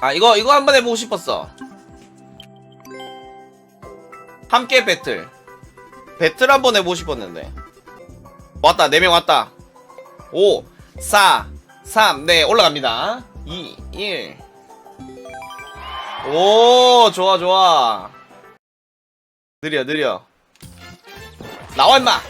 아 이거 이거 한번 해보고 싶었어. 함께 배틀. 배틀 한번 해보고 싶었는데. 왔다 4명 왔다. 5 4 3 네 올라갑니다. 2 1 오 좋아 좋아. 느려 느려. 나와 임마.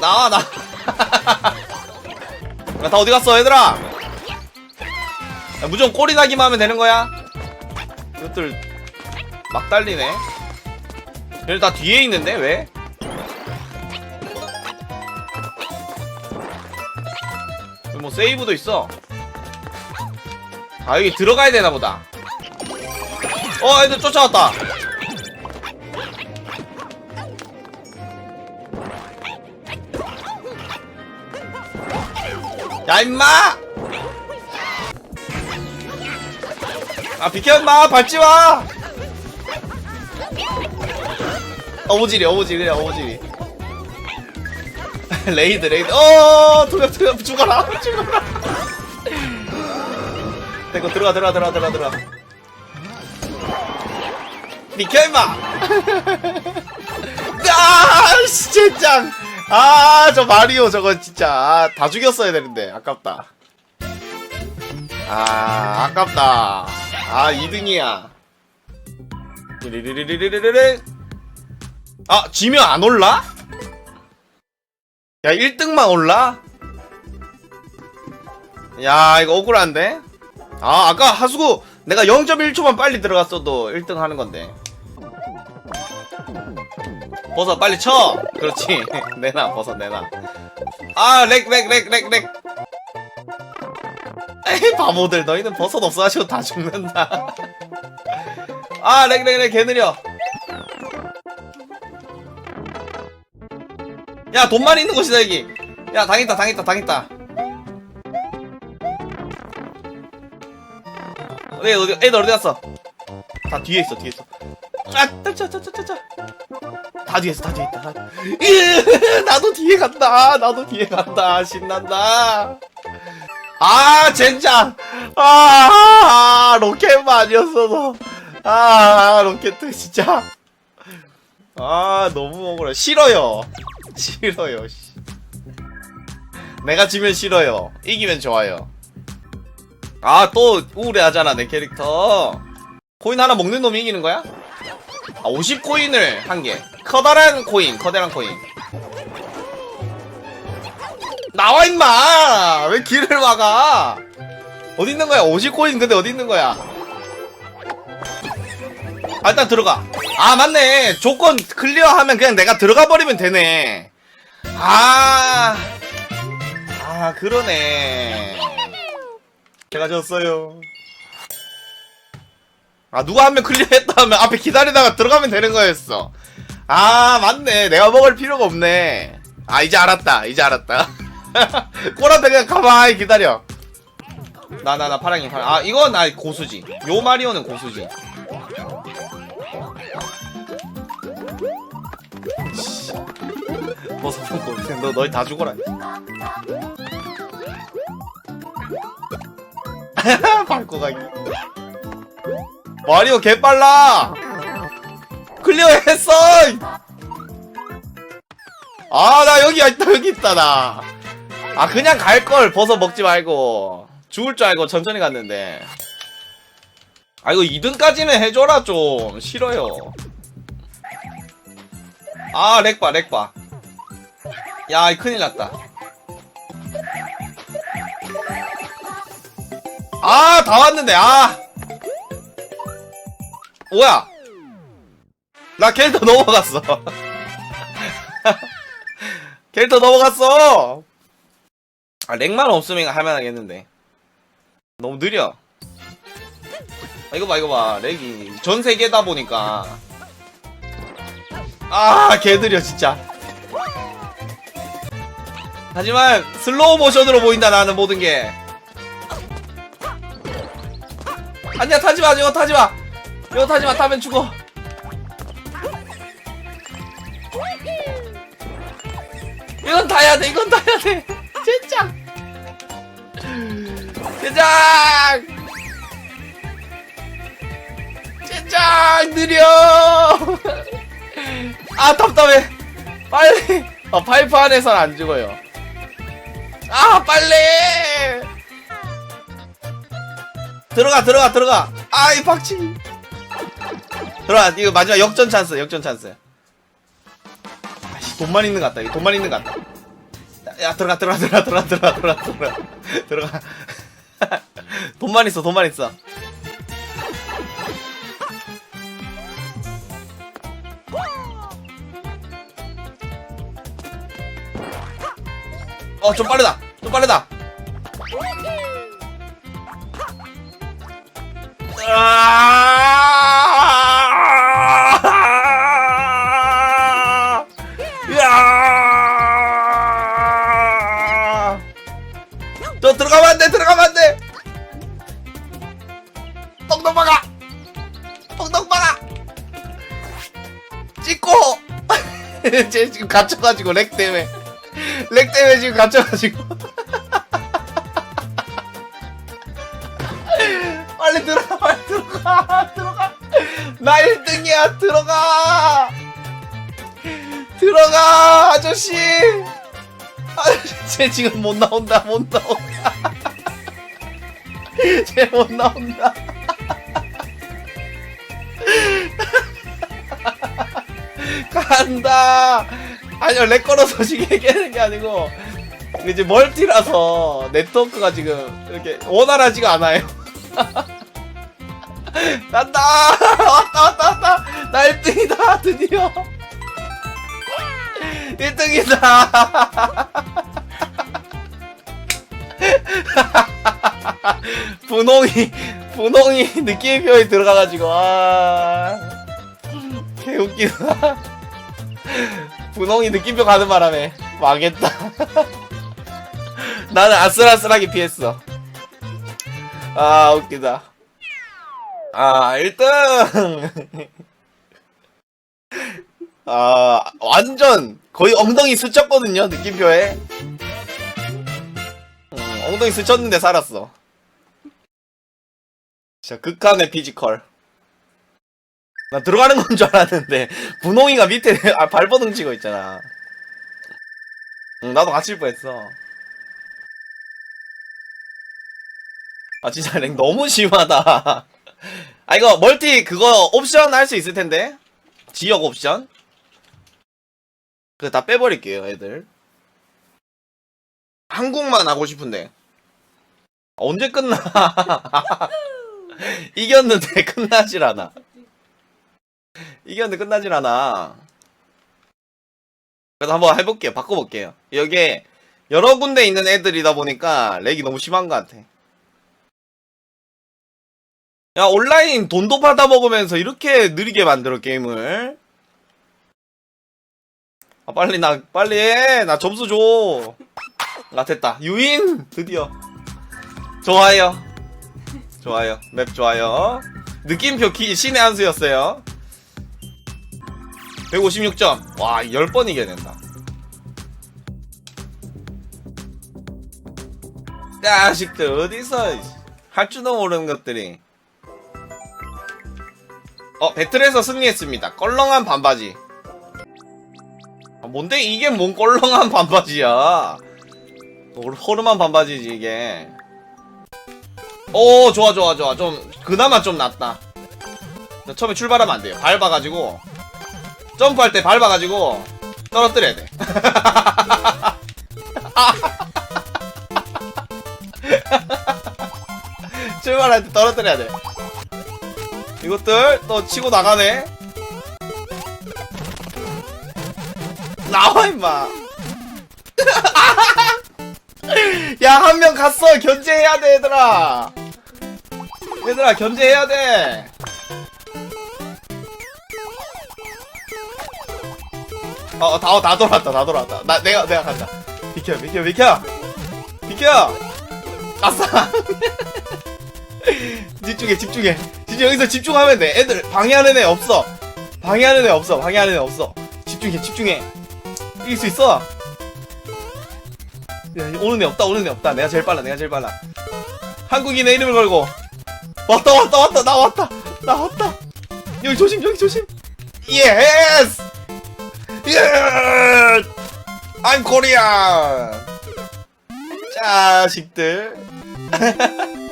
나와 나. 야, 다 어디 갔어 얘들아 야, 무조건 꼬리 나기만 하면 되는 거야? 이것들 막 달리네. 얘들 다 뒤에 있는데 왜? 뭐 세이브도 있어. 아 여기 들어가야 되나 보다. 어 애들 쫓아왔다. 야 임마 아 비켜 임마. 밟지 마. 어부지리 어부지리 어부지리. 레이드 레이드. 어 도겸 도겸 죽어라 죽어라. 이거 들어가 들어가 들어가 들어가 들어가. 비켜 임마. 아 진짜 아저 마리오 저거 진짜. 아, 다 죽였어야 되는데. 아깝다. 아 아깝다 아 2등이야. 리리리리리리리 아 지면 안 올라? 야 1등만 올라? 야 이거 억울한데? 아 아까 하수구 내가 0.1초만 빨리 들어갔어도 1등 하는 건데. 버섯 빨리 쳐! 그렇지. 내놔 버섯 내놔. 아 렉 렉 렉 렉렉 에이 바보들 너희는 버섯 없어 하시고 다 죽는다. 아 렉 렉렉 개 느려. 야 돈만 있는 곳이다 여기. 야 당했다 당했다 당했다. 애들 어디 애들 어디 갔어? 다 뒤에 있어 뒤에 있어. 아짜짜짜짜짜 다 뒤에 있어 다 뒤에 있다. 다- 으, 나도 뒤에 간다. 나도 뒤에 간다. 신난다 아 젠장. 아 로켓만 아니었어도 아 로켓 진짜. 아 너무 억울해. 싫어요. 싫어요 씨. 내가 지면 싫어요. 이기면 좋아요. 아 또 우울해하잖아 내 캐릭터. 코인 하나 먹는 놈이 이기는 거야? 아 50코인을 한개. 커다란 코인 커다란 코인 나와 임마 왜 길을 막아 어디 있는 거야 50코인 근데 어디 있는 거야 아, 일단 들어가. 아, 맞네. 조건 클리어하면 그냥 내가 들어가 버리면 되네. 아, 아, 그러네. 제가 졌어요. 아, 누가 한 명 클리어했다 하면 앞에 기다리다가 들어가면 되는 거였어. 아, 맞네. 내가 먹을 필요가 없네. 아, 이제 알았다. 이제 알았다. 꼬라한테 그냥 가만히 기다려. 나, 나, 나, 파랑이, 파랑. 아, 이건, 아, 고수지. 요 마리오는 고수지. 버섯 먹고 그냥 너 너희 다 죽어라. 밟고 가기. 마리오 개 빨라. 클리어 했어. 아나 여기 있다 여기 있다 나. 아 그냥 갈 걸 버섯 먹지 말고 죽을 줄 알고 천천히 갔는데. 아 이거 2등까지는 해줘라 좀 싫어요. 아 렉봐 렉봐. 야, 이 큰일 났다. 아, 다 왔는데, 아! 뭐야? 나 캐릭터 넘어갔어. 캐릭터 넘어갔어! 아, 렉만 없으면 하면 하겠는데. 너무 느려. 아, 이거 봐, 이거 봐. 렉이 전 세계다 보니까. 아, 개 느려, 진짜. 하지만 슬로우 모션으로 보인다 나는 모든 게 아니야 타지마 이거 타지마 이거 타지마 타면 죽어 이건 타야 돼 이건 타야 돼 젠장! 젠장 짱 느려! 아 답답해. 빨리. 어 파이프 안에선 안 죽어요. 아 빨리! 들어가 들어가 들어가. 아 이 박치기 들어가 이거 마지막 역전 찬스 역전 찬스. 아씨 돈만 있는 것 같다. 돈만 있는 것 같다 야, 야 들어가 들어가 들어가 들어가 들어가 들어가 들어가. 들어가. 돈만 있어 돈만 있어. 어 좀 빠르다. 좀 빠르다. 아! 쟤 지금 갇혀가지고, 렉 때문에. 렉 때문에 지금 갇혀가지고. 빨리 들어가, 빨리 들어가, 들어가. 나 1등이야, 들어가! 들어가, 아저씨! 아저씨, 쟤 지금 못 나온다, 못 나온다. 쟤 못 나온다. 간다! 아니요, 렉 걸어서 지금 얘기하는 게 아니고, 이제 멀티라서 네트워크가 지금 이렇게 원활하지가 않아요. 간다! 왔다, 왔다, 왔다! 나 1등이다, 드디어! 1등이다! 분홍이, 분홍이 느낌표에 들어가가지고, 아. 개웃기다. 분홍이 느낌표 가는 바람에 망했다. 나는 아슬아슬하게 피했어. 아, 웃기다. 아, 1등! 아, 완전 거의 엉덩이 스쳤거든요, 느낌표에. 음, 엉덩이 스쳤는데 살았어. 진짜 극한의 피지컬. 나 들어가는 건 줄 알았는데, 분홍이가 밑에 아, 발버둥 치고 있잖아. 응, 나도 갇힐 뻔했어. 아, 진짜 랭 너무 심하다. 아, 이거 멀티 그거 옵션 할 수 있을 텐데. 지역 옵션. 그거 다 빼버릴게요, 애들. 한국만 하고 싶은데. 언제 끝나? 이겼는데 끝나질 않아. 이겼는데 끝나질 않아. 그래서 한번 해볼게요. 바꿔볼게요. 여기에 여러 군데 있는 애들이다 보니까 렉이 너무 심한 것 같아. 야, 온라인 돈도 받아먹으면서 이렇게 느리게 만들어, 게임을. 아, 빨리, 나, 빨리 해. 나 점수 줘. 아, 됐다. 유인! 드디어. 좋아요. 좋아요. 맵 좋아요. 느낌표 키, 신의 한 수였어요. 156점. 와, 10번 이겨낸다. 자식들, 어디서, 할 줄도 모르는 것들이. 어, 배틀에서 승리했습니다. 껄렁한 반바지. 아, 뭔데 이게 뭔 껄렁한 반바지야? 호- 호름한 반바지지 이게. 오 좋아 좋아 좋아 좀 그나마 좀 낫다. 자, 처음에 출발하면 안 돼요. 밟아가지고 점프할 때 밟아가지고 떨어뜨려야 돼. 출발할 때 떨어뜨려야 돼. 이것들 또 치고 나가네. 나와 임마. 야 한 명 갔어 견제해야 돼 얘들아. 얘들아 견제해야 돼. 어, 다, 다 돌았다, 다 돌았다. 나, 내가, 내가 간다. 비켜, 비켜, 비켜! 비켜! 아싸! 집중해, 집중해. 진짜 여기서 집중하면 돼. 애들, 방해하는 애 없어. 방해하는 애 없어, 방해하는 애 없어. 집중해, 집중해. 이길 수 있어. 야, 오는 애 없다, 오는 애 없다. 내가 제일 빨라, 내가 제일 빨라. 한국인의 이름을 걸고. 왔다, 왔다, 왔다, 나 왔다, 나 왔다. 여기 조심 여기 조심 예스 예! I'm Korean! 자식들.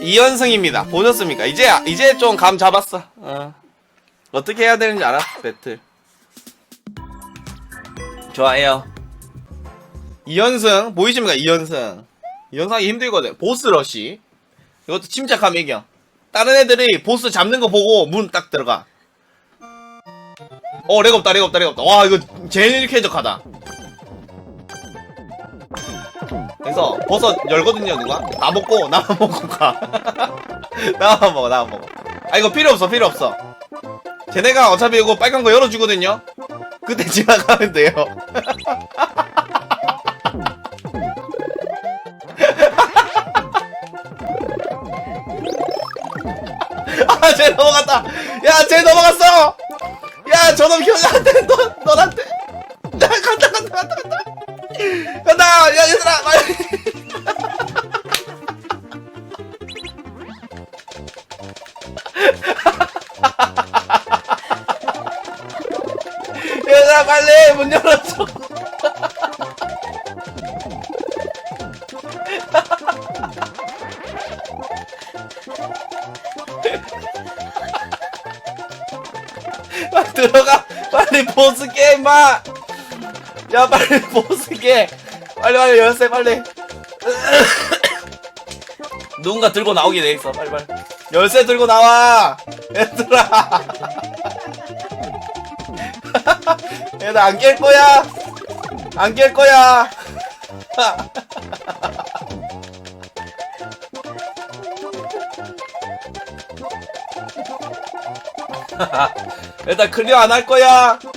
2연승입니다. 보셨습니까? 이제 이제 좀 감 잡았어. 어. 어떻게 해야 되는지 알아? 배틀. 좋아요. 2연승. 보이십니까? 2연승. 2연승 하기 힘들거든. 보스 러시 이것도 침착하면 이겨 다른 애들이 보스 잡는 거 보고 문 딱 들어가 어 렉 없다 렉 없다 렉 없다. 와 이거 제일 쾌적하다. 그래서 버섯 열거든요 누가? 나 먹고 나만 먹고 가. 나만 먹어 나만 먹어. 아 이거 필요 없어 필요 없어. 쟤네가 어차피 이거 빨간 거 열어주거든요? 그때 지나가면 돼요. 아, 쟤 넘어갔다. 야, 쟤 넘어갔어. 야, 저놈 돼. 너, 너한테. 야, 간다, 간다, 간다, 간다. 간다. 야, 얘들아, 빨리. 얘들아, 빨리 문 열어줘. 빨리 들어가. 빨리 보스 깨, 임마. 야, 빨리 보스 깨. 빨리, 빨리 열쇠, 빨리. 누군가 들고 나오게 돼 있어. 빨리, 빨리. 열쇠 들고 나와. 얘들아. 얘들 안깰 거야. 안 깰 거야. 일단 클리어 안 할 거야.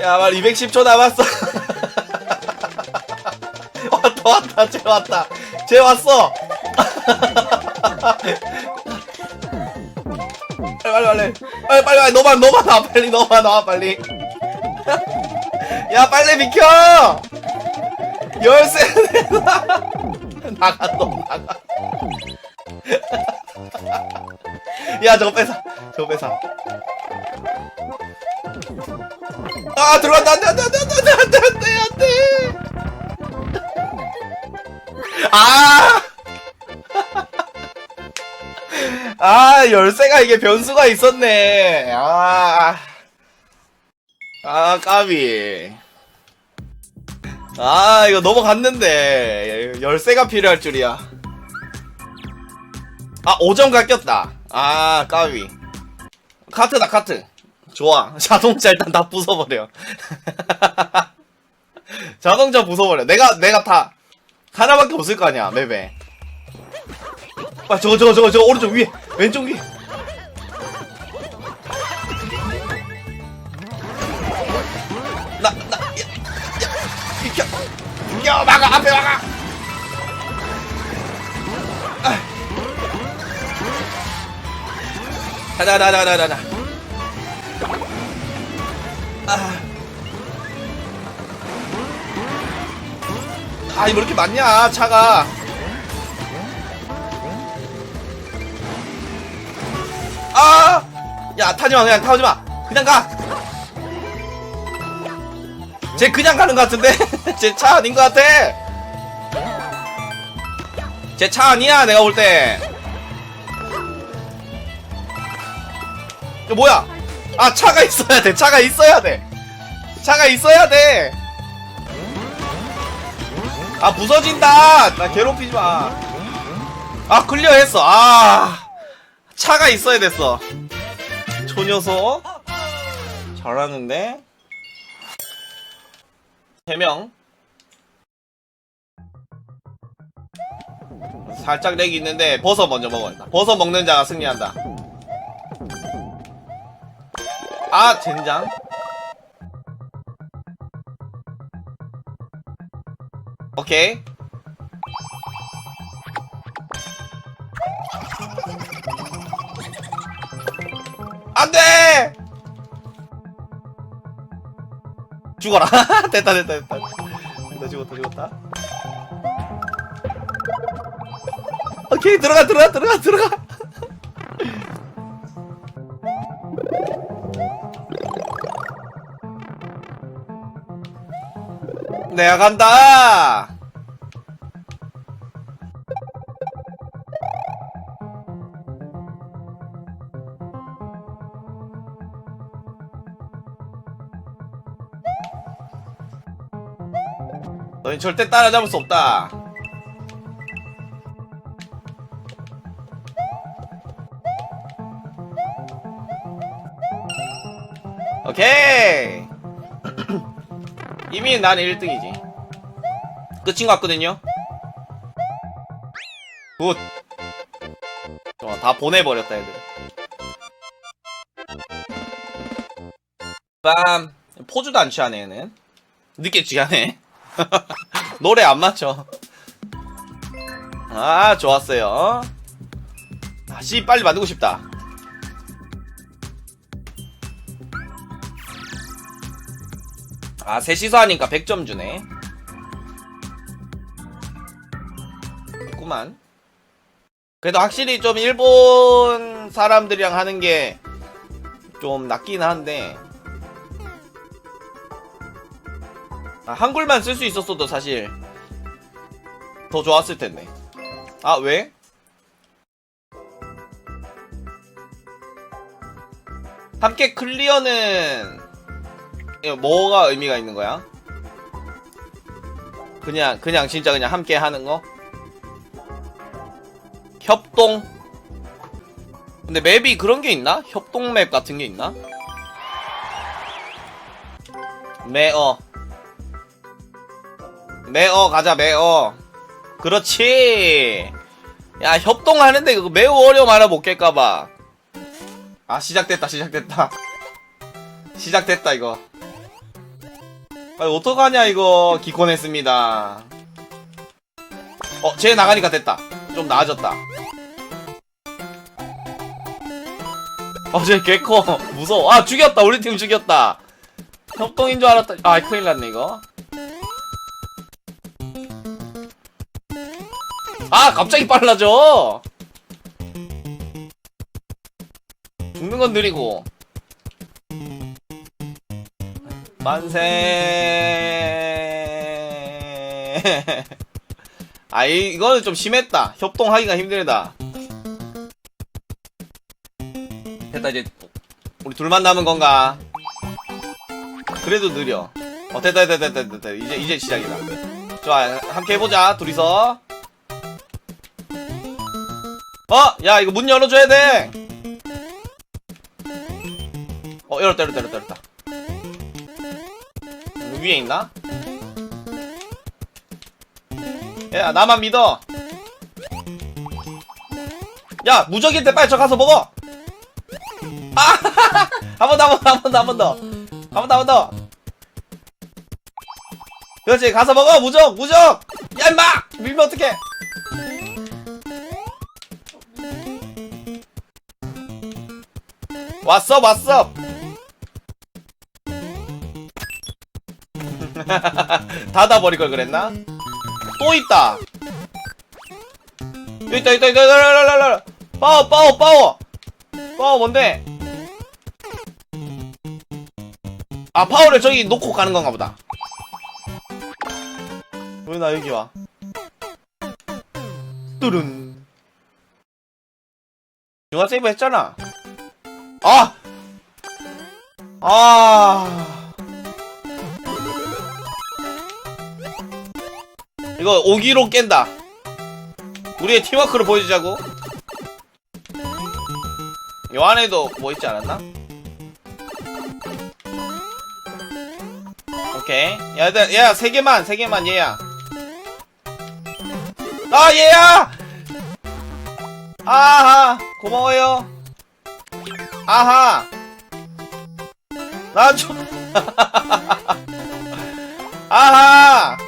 야, 말 210초 남았어. 왔다, 왔다, 쟤 왔다. 쟤 왔어. 빨리, 빨리, 빨리. 빨리, 빨리. 너만, 너만 와. 빨리, 너만 나와, 빨리. 야, 빨리 비켜! 열쇠 내놔! 나가, 너 나가. 야, 저거 뺏어. 저거 뺏어. 아, 들어간다. 안 돼, 안 돼, 안 돼, 안 돼, 안 돼, 안 돼, 안 돼. 아! 아, 열쇠가 이게 변수가 있었네. 아. 아, 까비. 아, 이거 넘어갔는데. 열쇠가 필요할 줄이야. 아, 5점 깎였다. 아, 까비. 카트다, 카트. 좋아. 자동차 일단 다 부숴버려. 자동차 부숴버려. 내가, 내가 타. 하나밖에 없을 거 아니야, 맵에. 아, 저거, 저거, 저거, 저거, 오른쪽 위에. 왼쪽 위에. 나, 나, 야, 야, 비켜. 비켜, 막아, 앞에 막아. 아. 가자, 가자, 가자, 가자. 아. 아니, 뭐 이렇게 많냐, 차가. 아! 야, 타지 마, 그냥 타지 마. 그냥 가. 쟤 그냥 가는 것 같은데? 쟤차 아닌 것 같아. 쟤차 아니야, 내가 볼 때. 이거 뭐야? 아, 차가 있어야 돼. 차가 있어야 돼. 차가 있어야 돼. 아, 부서진다. 나 괴롭히지 마. 아, 클리어 했어. 아. 차가 있어야 됐어. 초녀소. 잘하는데. 3명. 살짝 렉이 있는데 버섯 먼저 먹어야겠다. 버섯 먹는 자가 승리한다. 아, 젠장. 오케이. 안 돼! 죽어라. 됐다, 됐다, 됐다. 됐다, 죽었다, 죽었다. 오케이 들어가 들어가 들어가 들어가 내가 간다. 너희 절대 따라잡을 수 없다. 오케이 이미 난 1등이지. 끝인 것 같거든요. 굿. 좋아 다 보내버렸다 애들. 빰. 포즈도 안 취하네 얘는. 늦게 취하네. 노래 안 맞춰. 아 좋았어요. 다시 빨리 만들고 싶다 아 셋이서 하니까 100점 주네. 있구만. 그래도 확실히 좀 일본 사람들이랑 하는 게 좀 낫긴 한데. 아, 한글만 쓸 수 있었어도 사실 더 좋았을 텐데. 아 왜? 함께 클리어는 이거 뭐가 의미가 있는 거야? 그냥 그냥 진짜 그냥 함께 하는 거? 협동? 근데 맵이 그런 게 있나? 협동 맵 같은 게 있나? 매어 매어 가자 매어 그렇지 야 협동하는데 그거 매우 어려움 하나 못 깰까봐 아 시작됐다 시작됐다 시작됐다 이거 아 어떡하냐 이거. 기권했습니다. 어 쟤 나가니까 됐다. 좀 나아졌다. 어 쟤 개커. 무서워. 아 죽였다. 우리 팀 죽였다. 협동인 줄 알았다. 아 큰일 났네 이거. 아 갑자기 빨라져. 죽는 건 느리고 만세. 아 이, 이거는 좀 심했다. 협동하기가 힘들다. 됐다 이제 우리 둘만 남은 건가? 그래도 느려. 어 됐다 됐다 됐다 됐다 이제 이제 시작이다. 좋아 함께 해보자 둘이서. 어! 야 이거 문 열어줘야 돼! 어 열었다 열었다 열었다 위에 있나? 야 나만 믿어. 야 무적일 때 빨리 저 가서 먹어. 아한 번 더 한 번 더 한 번 더 한 번 더. 한 번 더 한 번 더. 그렇지 가서 먹어 무적 무적. 야 임마! 밀면 어떡해? 왔어 왔어 닫아버릴 걸 그랬나? 또 있다 있다 있다 있다 있다 있다 파워 파워 파워 파워 뭔데? 아 파워를 저기 놓고 가는 건가 보다 왜 나 여기 와 뚜룬 중간 세이브 했잖아 아! 아. 이거 오기로 깬다. 우리의 팀워크를 보여주자고. 요 안에도 뭐 있지 않았나? 오케이. 야, 얘들, 얘야, 세 개만, 세 개만, 얘야. 아, 얘야! 아하, 고마워요. 아하! 나 좀, 아하!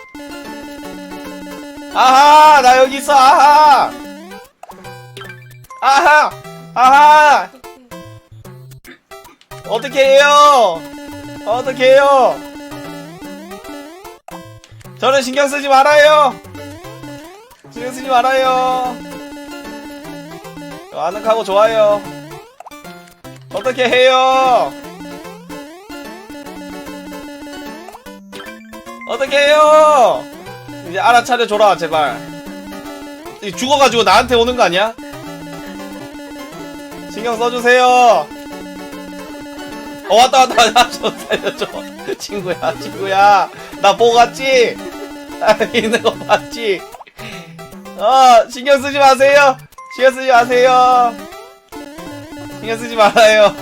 아하! 나 여기 있어, 아하! 아하! 아하! 어떻게 해요? 어떻게 해요? 저는 신경 쓰지 말아요! 신경 쓰지 말아요! 아늑하고 좋아요. 어떻게 해요? 어떻게 해요? 이제 알아차려 줘라 제발. 이 죽어가지고 나한테 오는 거 아니야? 신경 써주세요. 어 왔다 왔다 왔다 좀 살려줘 친구야 친구야 나 보고 갔지? 아, 있는 거 봤지? 어 신경 쓰지 마세요 신경 쓰지 마세요 신경 쓰지 말아요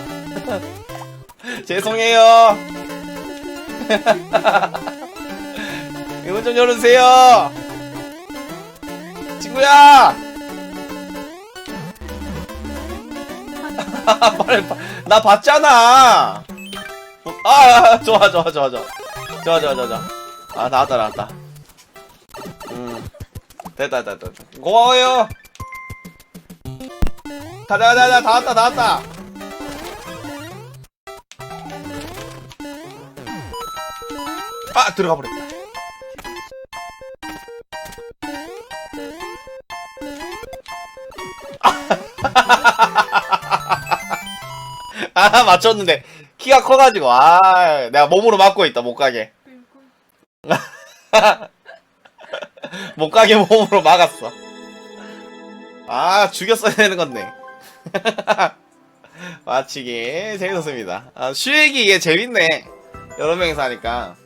죄송해요 이거 좀 열으세요! 친구야! 빨리, 나 봤잖아! 어, 아, 아, 좋아, 좋아, 좋아, 좋아. 좋아, 좋아, 좋아, 좋아. 아, 나왔다, 나왔다. 음. 됐다, 됐다, 됐다. 고마워요! 가자, 가자, 가자. 다 왔다, 다 왔다. 아, 들어가 버렸다. 아 맞췄는데. 키가 커가지고 아 내가 몸으로 막고 있다 못 가게. 못 가게 몸으로 막았어. 아 죽였어야 되는 건데. 마치기. 재밌었습니다. 아 슈액이 이게 재밌네. 여러 명이서 하니까